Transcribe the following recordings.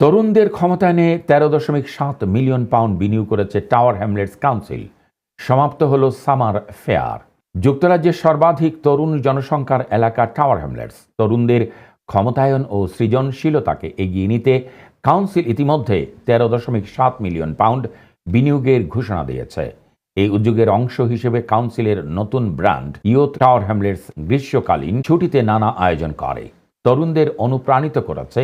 তরুণদের ক্ষমতায়নে তেরো দশমিক সাত মিলিয়ন পাউন্ড বিনিয়োগ করেছে টাওয়ার হ্যামলেটস কাউন্সিল। সমাপ্ত হল সামার ফেয়ার। যুক্তরাজ্যের সর্বাধিক তরুণ জনসংখ্যার এলাকা টাওয়ার হ্যামলেটস। তরুণদের ক্ষমতায়ন ও সৃজনশীলতাকে এগিয়ে নিতে কাউন্সিল ইতিমধ্যে তেরো দশমিক সাত মিলিয়ন পাউন্ড বিনিয়োগের ঘোষণা দিয়েছে। এই উদ্যোগের অংশ হিসেবে কাউন্সিলের নতুন ব্র্যান্ড ইয়ুথ টাওয়ার হ্যামলেটস গ্রীষ্মকালীন ছুটিতে নানা আয়োজন করে। তরুণদের অনুপ্রাণিত করেছে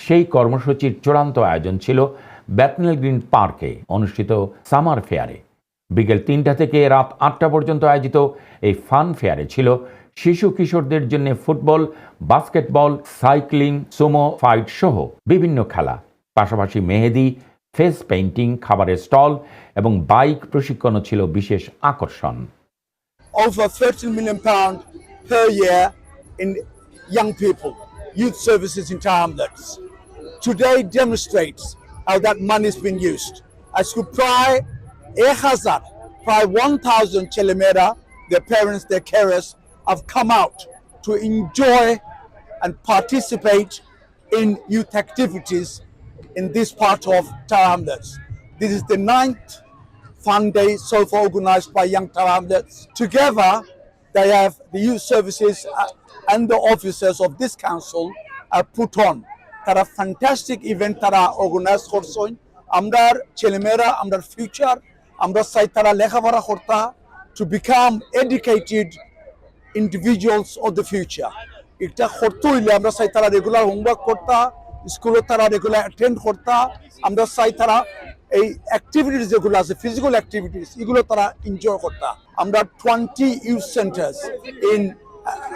সেই কর্মসূচির চূড়ান্ত আয়োজন ছিল ব্যাটনেল গ্রিন পার্কে অনুষ্ঠিত সামার ফেয়ারে। বিকেল তিনটা থেকে রাত আটটা পর্যন্ত আয়োজিত এই ফান ফেয়ারে ছিল শিশু কিশোরদের জন্য football, basketball, cycling, sumo, fight সহ বিভিন্ন খেলা। পাশাপাশি মেহেদি ফেস পেইন্টিং খাবারের স্টল এবং বাইক প্রশিক্ষণও ছিল বিশেষ আকর্ষণ over 13 million pound per year in young people, youth services in town hamlets. Today demonstrates how that money has been used. As could pry a hazard, pry 1,000 Chelemera, their parents, their carers have come out to enjoy and participate in youth activities in this part of Tower Hamlets. This is the ninth fun day so far organized by Young Tower Hamlets. Together, they have the youth services uh, and the officers of this council are put on. তারা fantastic event তারা organise করছেন আমরার ছেলেমেয়েরা আমরার future আমরা চাই তারা লেখাপড়া করতা to become educated individuals of the future এটা করতে হইলে আমরা চাই তারা রেগুলার হোমওয়ার্ক করতা স্কুলে তারা রেগুলার অ্যাটেন্ড করতা, আমরা চাই তারা এই অ্যাক্টিভিটিস যেগুলো আছে ফিজিক্যাল অ্যাক্টিভিটিস এগুলো তারা এনজয় করতা। আমরা twenty youth centres in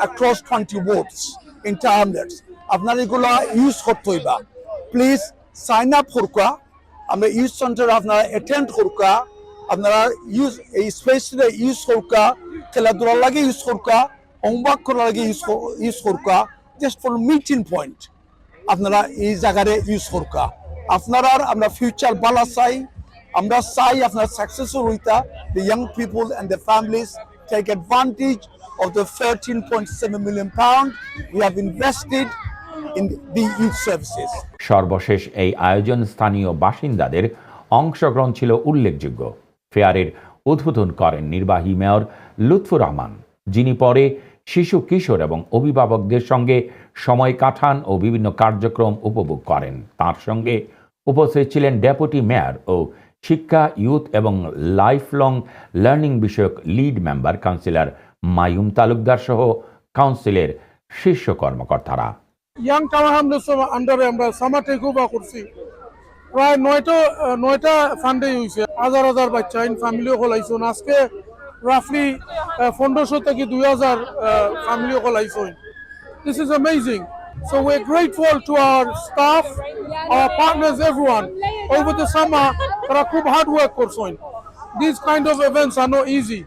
across twenty wards in Tower Hamlets আপনার এগুলো ইউজ করতে হইবা। প্লিজ সাইন আপ করকা। আমরা ইউথ সেন্টার আপনারা অ্যাটেন্ড করকা। আপনারা ইউজ এই স্পেসটা ইউজ করকা। খেলাধুলার লাগে ইউজ করকা। হোমওয়ার্ক করার লাগে ইউজ ইউজ করকা। জাস্ট ফর মিটিং পয়েন্ট আপনারা এই জায়গারে ইউজ করকা আপনারা আমরা ফিউচার বালা চাই, আমরা চাই আপনার সাকসেসফুল হইতা the young people and the families take advantage of the 13.7 million pound we have invested in the youth services. সর্বশেষ এই আয়োজন স্থানীয় বাসিন্দাদের অংশগ্রহণ ছিল উল্লেখযোগ্য ফেয়ারের উদ্বোধন করেন নির্বাহী মেয়র লুৎফুর রহমান, যিনি পরে শিশু, কিশোর এবং অভিভাবকদের সঙ্গে সময় কাটান ও বিভিন্ন কার্যক্রম উপভোগ করেন। তার সঙ্গে উপস্থিত ছিলেন ডেপুটি মেয়র ও শিক্ষা ইউথ এবং লাইফ লং লার্নিং বিষয়ক lead member councillor Mayum Talukdar সহ কাউন্সিলের শীর্ষ কর্মকর্তারা। ইয়াং টাওয়ার হামলের আন্ডারে আমরা সামার টেক ওভার করছি। প্রায় নয়টা নয়টা ফান্ডে হয়েছে হাজার হাজার বাচ্চা, ইন ফ্যামিলিও খোলাইছেন আজকে রাফলি পনেরোশো থেকে দুই হাজার ফ্যামিলিও খোলাইছেন this is amazing So we're grateful to our staff, our partners, everyone. Over the summer, তারা খুব হার্ড ওয়ার্ক করছেন These kind of events are not easy.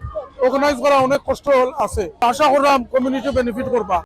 Organize করা অনেক কষ্ট আছে আশা করলাম কমিউনিটি বেনিফিট করবা